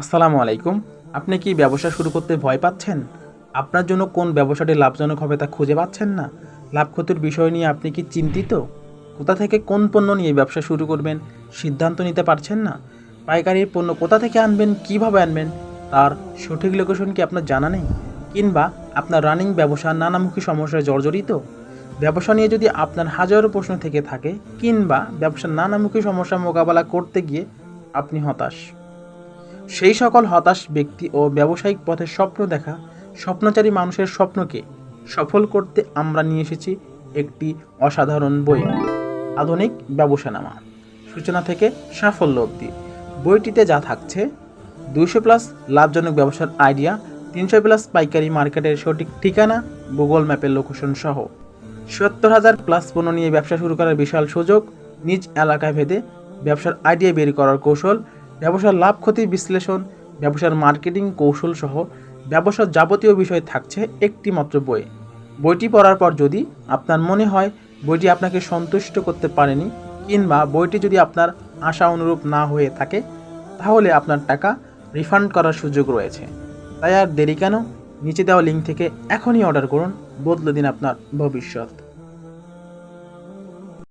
আসসালামু আলাইকুম। আপনি কি ব্যবসা শুরু করতে ভয় পাচ্ছেন? আপনার জন্য কোন ব্যবসাটি লাভজনক হবে তা খুঁজে পাচ্ছেন না? লাভ ক্ষতির বিষয় নিয়ে আপনি কি চিন্তিত? কোথা থেকে কোন পণ্য নিয়ে ব্যবসা শুরু করবেন? সিদ্ধান্ত নিতে পারছেন না? পাইকারির পণ্য কোথা থেকে আনবেন? কীভাবে আনবেন? তার সঠিক লোকেশন কি আপনার জানা নেই? কিংবা আপনার রানিং ব্যবসা নানামুখী সমস্যায় জর্জরিত? ব্যবসা নিয়ে যদি আপনার হাজারো প্রশ্ন থেকে থাকে, কিংবা ব্যবসার নানামুখী সমস্যা মোকাবেলা করতে গিয়ে আপনি হতাশ। সেই সকল হতাশ ব্যক্তি ও ব্যবসায়িক পথে স্বপ্ন দেখা স্বপ্নচারী মানুষের স্বপ্নকে সফল করতে আমরা নিয়ে এসেছি একটি অসাধারণ বই, আধুনিক ব্যবসানামা। সূচনা থেকে সাফল্য অবধি বইটিতে যা থাকছে, দুইশো প্লাস লাভজনক ব্যবসার আইডিয়া, তিনশো প্লাস পাইকারি মার্কেটের সঠিক ঠিকানা, গুগল ম্যাপের লোকেশন সহ। সত্তর হাজার প্লাস পণ্য নিয়ে ব্যবসা শুরু করার বিশাল সুযোগ, নিজ এলাকায় ভেদে ব্যবসার আইডিয়া বের করার কৌশল ব্যবসার লাভ, ক্ষতি, বিশ্লেষণ, ব্যবসার মার্কেটিং কৌশল সহ ব্যবসার যাবতীয় বিষয় থাকছে একটি মাত্র বই বইটি পড়ার পর যদি আপনার মনে হয় বইটি আপনাকে সন্তুষ্ট করতে পারেনি কিংবা বইটি যদি আপনার আশা অনুরূপ না হয়ে থাকে, তাহলে আপনার টাকা রিফান্ড করার সুযোগ রয়েছে। তাই আর দেরি কেন? নিচে দেওয়া লিঙ্ক থেকে এখনই অর্ডার করুন। বদলে দিন আপনার ভবিষ্যৎ।